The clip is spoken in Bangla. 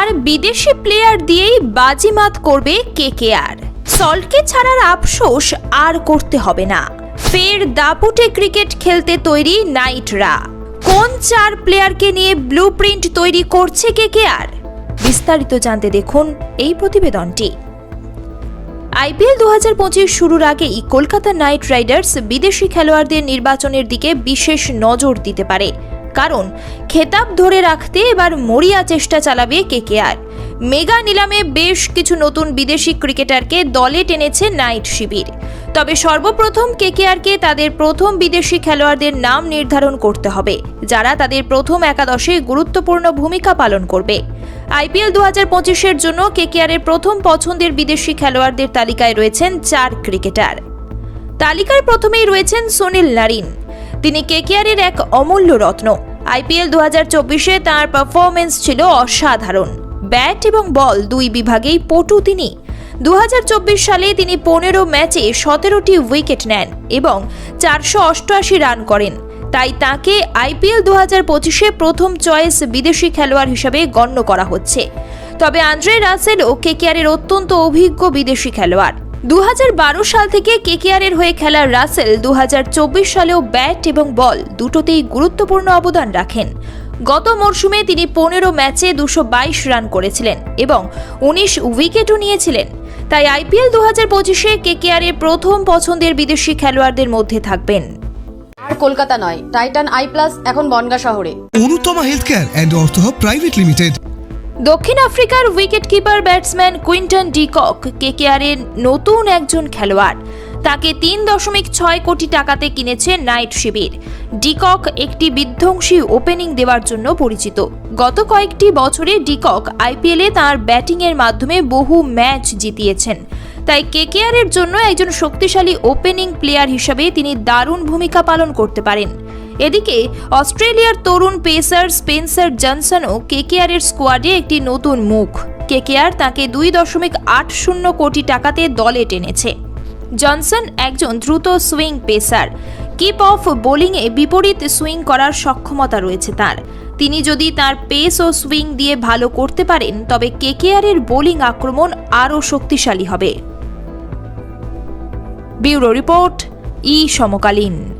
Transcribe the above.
এবার বিদেশি প্লেয়ার দিয়েই বাজিমাত করবে কেকেআর। সল্টকে ছাড়ার আফসোস আর করতে হবে না। ফের দাপুটে ক্রিকেট খেলতে তৈরি নাইটরা। কোন চার প্লেয়ারকে নিয়ে ব্লু প্রিন্ট তৈরি করছে কেকেআর? বিস্তারিত জানতে দেখুন এই প্রতিবেদনটি। আইপিএল দু হাজার পঁচিশ শুরুর আগেই কলকাতা নাইট রাইডার্স বিদেশি খেলোয়াড়দের নির্বাচনের দিকে বিশেষ নজর দিতে পারে। কারণ খেতাব ধরে রাখতে এবার মরিয়া চেষ্টা চালাবে কেকেআর। মেগা নিলামে বেশ কিছু নতুন বিদেশি ক্রিকেটারকে দলে টেনেছে নাইট শিবির। তবে সর্বপ্রথম কেকেআরকে তাদের প্রথম বিদেশি খেলোয়াড়দের নাম নির্ধারণ করতে হবে, যারা তাদের প্রথম একাদশে গুরুত্বপূর্ণ ভূমিকা পালন করবে। আইপিএল দু হাজার পঁচিশের জন্য কেকেআরের প্রথম পছন্দের বিদেশি খেলোয়াড়দের তালিকায় রয়েছেন চার ক্রিকেটার। তালিকার প্রথমেই রয়েছেন সুনীল নারিন। তিনি কেকেআরের এক অমূল্য রত্ন। আইপিএল দু হাজার চব্বিশে তাঁর পারফরমেন্স ছিল অসাধারণ। ব্যাট এবং বল দুই বিভাগেই পটু তিনি। দু হাজার চব্বিশ সালে তিনি পনেরো ম্যাচে সতেরোটি উইকেট নেন এবং চারশো অষ্টআশি রান করেন। তাই তাকে আইপিএল দু হাজার পঁচিশে প্রথম চয়েস বিদেশি খেলোয়াড় হিসেবে গণ্য করা হচ্ছে। তবে আন্দ্রে রাসেলও কেকেআরের অত্যন্ত অভিজ্ঞ বিদেশি খেলোয়াড়। দু হাজার বারো সাল থেকে কেকেআরের হয়ে খেলা রাসেল দুহাজার চব্বিশ সালেও ব্যাট এবং বল দুটোতেই গুরুত্বপূর্ণ অবদান রাখেন। গত মরশুমে তিনি পনেরো ম্যাচে দুশো রান করেছিলেন এবং উনিশ উইকেটও নিয়েছিলেন। তাই আইপিএল দু হাজার পঁচিশে কেকেআরের প্রথম পছন্দের বিদেশি খেলোয়াড়দের মধ্যে থাকবেন। আর কলকাতা নয় টাইটান আই প্লাস এখন বনগা শহরে। Anutama health care and Artha private limited. দক্ষিণ আফ্রিকার wicket keeper batsman Quinton de Kock কেকেআরের নতুন একজন খেলোয়াড়। তাকে তিন দশমিক ছয় কোটি টাকাতে কিনেছে নাইট শিবির। ডিকক একটি বিধ্বংসী ওপেনিং দেওয়ার জন্য পরিচিত। গত কয়েকটি বছরে ডিকক আইপিএলে তার ব্যাটিংয়ের মাধ্যমে বহু ম্যাচ জিতিয়েছেন। তাই কেকেআরের জন্য একজন শক্তিশালী ওপেনিং প্লেয়ার হিসেবে তিনি দারুণ ভূমিকা পালন করতে পারেন। এদিকে, অস্ট্রেলিয়ার তরুণ পেসার স্পেন্সার জনসনও কেকেআরের স্কোয়াডে একটি নতুন মুখ। কেকেআর তাকে দুই দশমিক আট শূন্য কোটি টাকাতে দলে টেনেছে। জনসন একজন দ্রুত সুইং পেসার। কিপ অফ বোলিংয়ে বিপরীত সুইং করার সক্ষমতা রয়েছে তার। তিনি যদি তার পেস ও সুইং দিয়ে ভালো করতে পারেন, তবে কেকেআরের বোলিং আক্রমণ আরও শক্তিশালী হবে। ব্যুরো রিপোর্ট, ই সমকালীন।